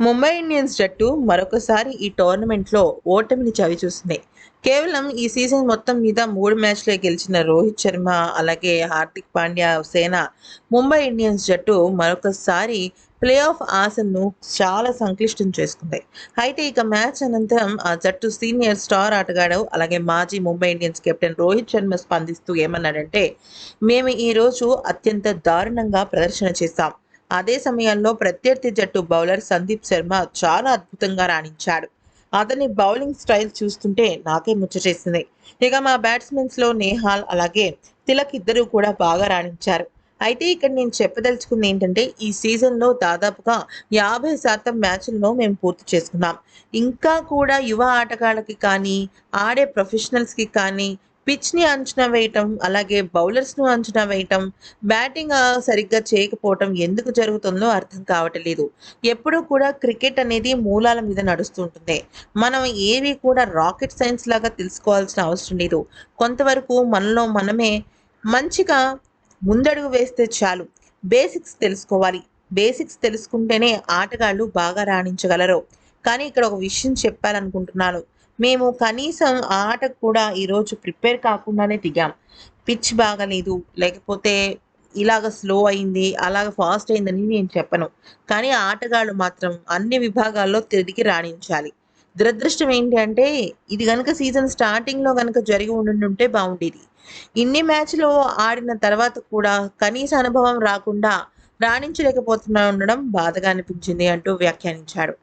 Mumbai Indians జట్టు మరొకసారి ఈ టోర్నమెంట్లో ఓటమిని చవిచూసింది కేవలం ఈ సీజన్ మొత్తం మీద మూడు మ్యాచ్లే గెలిచిన రోహిత్ శర్మ అలాగే హార్దిక్ పాండ్యా సేన ముంబై ఇండియన్స్ జట్టు మరొకసారి ప్లే ఆఫ్ ఆశను చాలా సంక్లిష్టం చేసుకుంది. అయితే ఇక మ్యాచ్ అనంతరం ఆ జట్టు సీనియర్ స్టార్ ఆటగాడు అలాగే మాజీ ముంబై ఇండియన్స్ కెప్టెన్ రోహిత్ శర్మ స్పందిస్తూ ఏమన్నాడంటే మేము ఈరోజు అత్యంత దారుణంగా ప్రదర్శన చేశాం. అదే సమయంలో ప్రత్యర్థి జట్టు బౌలర్ సందీప్ శర్మ చాలా అద్భుతంగా రాణించాడు. అతని బౌలింగ్ స్టైల్ చూస్తుంటే నాకే ముచ్చటేసింది ఇక మా బ్యాట్స్మెన్స్లో నేహాల్ అలాగే తిలక్ ఇద్దరు కూడా బాగా రాణించారు. అయితే ఇక్కడ నేను చెప్పదలుచుకుంది ఏంటంటే ఈ సీజన్లో దాదాపుగా యాభై శాతం మ్యాచ్లను మేము పూర్తి చేసుకున్నాం. ఇంకా కూడా యువ ఆటగాళ్ళకి కానీ ఆడే ప్రొఫెషనల్స్కి కానీ పిచ్ని అంచనా వేయటం అలాగే బౌలర్స్ను అంచనా వేయటం బ్యాటింగ్ సరిగ్గా చేయకపోవటం ఎందుకు జరుగుతుందో అర్థం కావట్లేదు. ఎప్పుడూ కూడా క్రికెట్ అనేది మూలాల మీద నడుస్తుంటుంది మనం ఏవి కూడా రాకెట్ సైన్స్ లాగా తెలుసుకోవాల్సిన అవసరం లేదు. కొంతవరకు మనలో మనమే మంచిగా ముందడుగు వేస్తే చాలు. బేసిక్స్ తెలుసుకోవాలి. బేసిక్స్ తెలుసుకుంటేనే ఆటగాళ్ళు బాగా రాణించగలరు. కానీ ఇక్కడ ఒక విషయం చెప్పాలనుకుంటున్నాను. మేము కనీసం ఆ ఆటకు కూడా ఈరోజు ప్రిపేర్ కాకుండానే దిగాం. పిచ్ బాగలేదు లేకపోతే ఇలాగ స్లో అయింది అలాగ ఫాస్ట్ అయిందని నేను చెప్పను. కానీ ఆటగాళ్ళు మాత్రం అన్ని విభాగాల్లో తిరిగి రాణించాలి. దురదృష్టం ఏంటి అంటే ఇది కనుక సీజన్ స్టార్టింగ్లో కనుక జరిగి ఉండుంటే బాగుండేది. ఇన్ని మ్యాచ్లు ఆడిన తర్వాత కూడా కనీస అనుభవం రాకుండా రాణించలేకపోతున్నా ఉండడం బాధగా అనిపించింది అంటూ వ్యాఖ్యానించాడు.